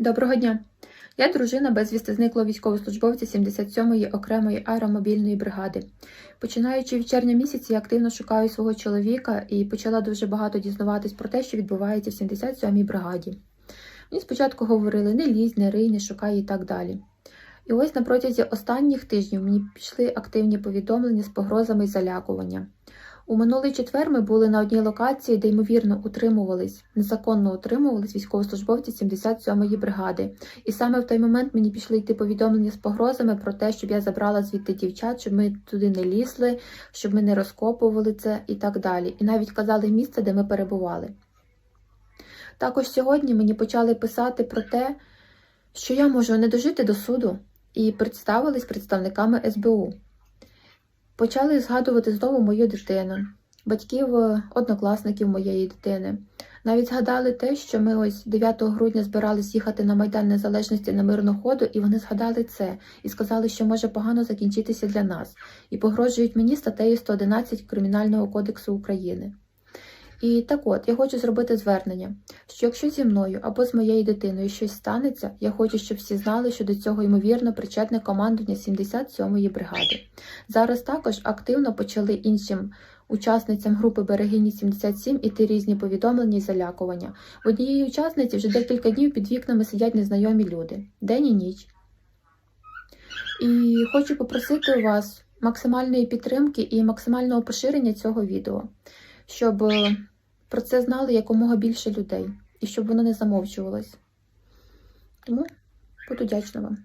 Доброго дня! Я дружина безвісти зниклого військовослужбовця 77-ї окремої аеромобільної бригади. Починаючи від червня місяці, я активно шукаю свого чоловіка і почала дуже багато дізнаватись про те, що відбувається в 77-й бригаді. Мені спочатку говорили не лізь, не рий, не шукай і так далі. І ось на протязі останніх тижнів мені пішли активні повідомлення з погрозами і залякування. У минулий четвер ми були на одній локації, де ймовірно утримувались, незаконно утримувались військовослужбовці 77-ї бригади. І саме в той момент мені пішли йти повідомлення з погрозами про те, щоб я забрала звідти дівчат, щоб ми туди не лізли, щоб ми не розкопували це і так далі. І навіть казали місце, де ми перебували. Також сьогодні мені почали писати про те, що я можу не дожити до суду, і представились представниками СБУ. Почали згадувати знову мою дитину, батьків е, однокласників моєї дитини. Навіть згадали те, що ми ось 9 грудня збирались їхати на Майдан Незалежності на мирну ходу, і вони згадали це і сказали, що може погано закінчитися для нас, і погрожують мені статтею 111 Кримінального кодексу України. І так от, я хочу зробити звернення, що якщо зі мною або з моєю дитиною щось станеться, я хочу, щоб всі знали, що до цього ймовірно причетне командування 77-ї бригади. Зараз також активно почали іншим учасницям групи Берегині 77 іти різні повідомлення і залякування. В однієї учасниці вже декілька днів під вікнами сидять незнайомі люди, день і ніч. І хочу попросити у вас максимальної підтримки і максимального поширення цього відео, щоб е, про це знали якомога більше людей і щоб воно не замовчувалось. Тому буду вдячна вам.